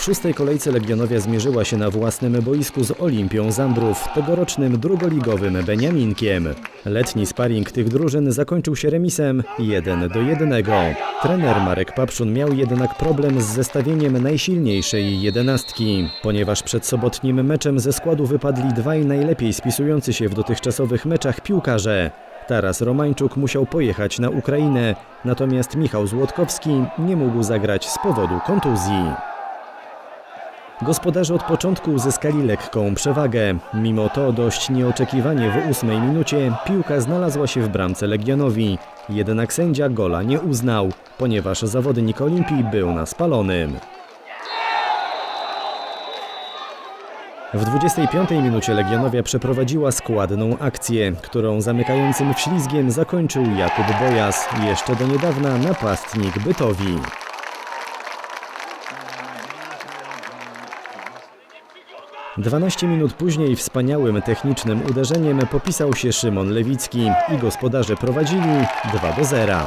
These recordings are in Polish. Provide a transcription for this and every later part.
W szóstej kolejce Legionowia zmierzyła się na własnym boisku z Olimpią Zambrów, tegorocznym drugoligowym Beniaminkiem. Letni sparring tych drużyn zakończył się remisem 1 do 1. Trener Marek Papszun miał jednak problem z zestawieniem najsilniejszej jedenastki, ponieważ przed sobotnim meczem ze składu wypadli dwaj najlepiej spisujący się w dotychczasowych meczach piłkarze. Taras Romańczuk musiał pojechać na Ukrainę, natomiast Michał Złotkowski nie mógł zagrać z powodu kontuzji. Gospodarze od początku uzyskali lekką przewagę. Mimo to dość nieoczekiwanie w ósmej minucie piłka znalazła się w bramce Legionowi. Jednak sędzia gola nie uznał, ponieważ zawodnik Olimpii był na spalonym. W 25 minucie Legionowia przeprowadziła składną akcję, którą zamykającym wślizgiem zakończył Jakub Bojas, jeszcze do niedawna napastnik Bytowi. Dwanaście minut później wspaniałym technicznym uderzeniem popisał się Szymon Lewicki i gospodarze prowadzili 2 do 0.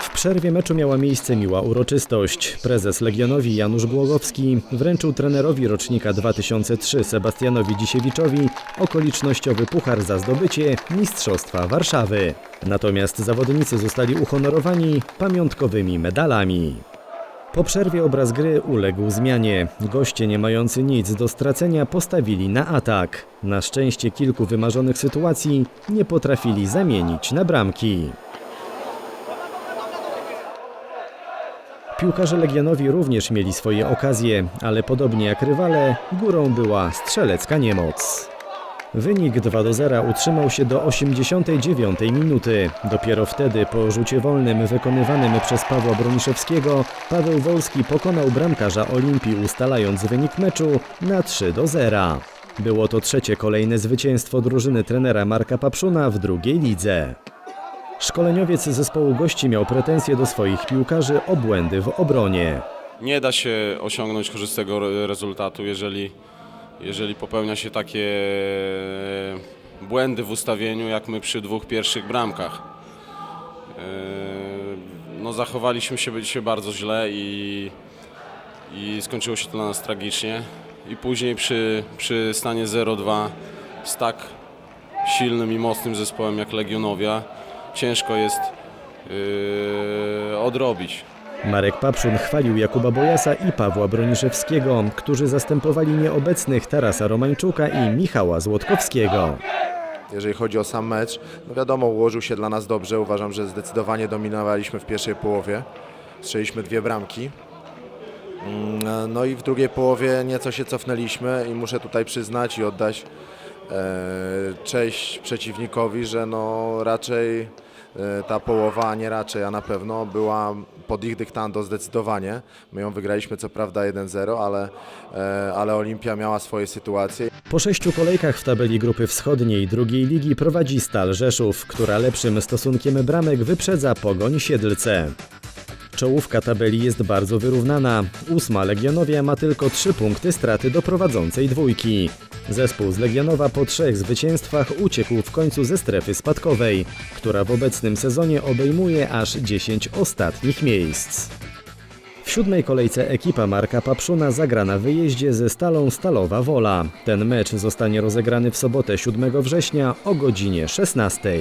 W przerwie meczu miała miejsce miła uroczystość. Prezes Legionowi Janusz Głogowski wręczył trenerowi rocznika 2003 Sebastianowi Dzisiewiczowi okolicznościowy puchar za zdobycie Mistrzostwa Warszawy. Natomiast zawodnicy zostali uhonorowani pamiątkowymi medalami. Po przerwie obraz gry uległ zmianie. Goście nie mający nic do stracenia postawili na atak. Na szczęście kilku wymarzonych sytuacji nie potrafili zamienić na bramki. Piłkarze Legionowi również mieli swoje okazje, ale podobnie jak rywale, górą była strzelecka niemoc. Wynik 2 do 0 utrzymał się do 89 minuty. Dopiero wtedy, po rzucie wolnym wykonywanym przez Pawła Broniszewskiego, Paweł Wolski pokonał bramkarza Olimpii, ustalając wynik meczu na 3 do 0. Było to trzecie kolejne zwycięstwo drużyny trenera Marka Papszuna w drugiej lidze. Szkoleniowiec zespołu gości miał pretensje do swoich piłkarzy o błędy w obronie. Nie da się osiągnąć korzystnego re- rezultatu, jeżeli, jeżeli popełnia się takie błędy w ustawieniu, jak my przy dwóch pierwszych bramkach. E, No, zachowaliśmy się, się bardzo źle i, i skończyło się to dla nas tragicznie. I później przy, przy stanie 0-2 z tak silnym i mocnym zespołem jak Legionowia ciężko jest yy, odrobić. Marek Papszun chwalił Jakuba Bojasa i Pawła Broniszewskiego, którzy zastępowali nieobecnych Tarasa Romańczuka i Michała Złotkowskiego. Jeżeli chodzi o sam mecz, no wiadomo, ułożył się dla nas dobrze. Uważam, że zdecydowanie dominowaliśmy w pierwszej połowie. Strzeliśmy dwie bramki. Mm, No i w drugiej połowie nieco się cofnęliśmy i muszę tutaj przyznać i oddać e, cześć przeciwnikowi, że no raczej ta połowa, a nie raczej, a na pewno była pod ich dyktando zdecydowanie. My ją wygraliśmy co prawda 1-0, ale, e, ale Olimpia miała swoje sytuacje Po sześciu kolejkach w tabeli grupy wschodniej drugiej ligi prowadzi Stal Rzeszów, która lepszym stosunkiem bramek wyprzedza Pogoń Siedlce. Czołówka tabeli jest bardzo wyrównana. Ósma Legionowia ma tylko trzy punkty straty do prowadzącej dwójki. Zespół z Legionowa po trzech zwycięstwach uciekł w końcu ze strefy spadkowej, która w obecnym sezonie obejmuje aż 10 ostatnich miejsc. W siódmej kolejce ekipa Marka Papszuna zagra na wyjeździe ze Stalą Stalowa Wola. Ten mecz zostanie rozegrany w sobotę 7 września o godzinie 16.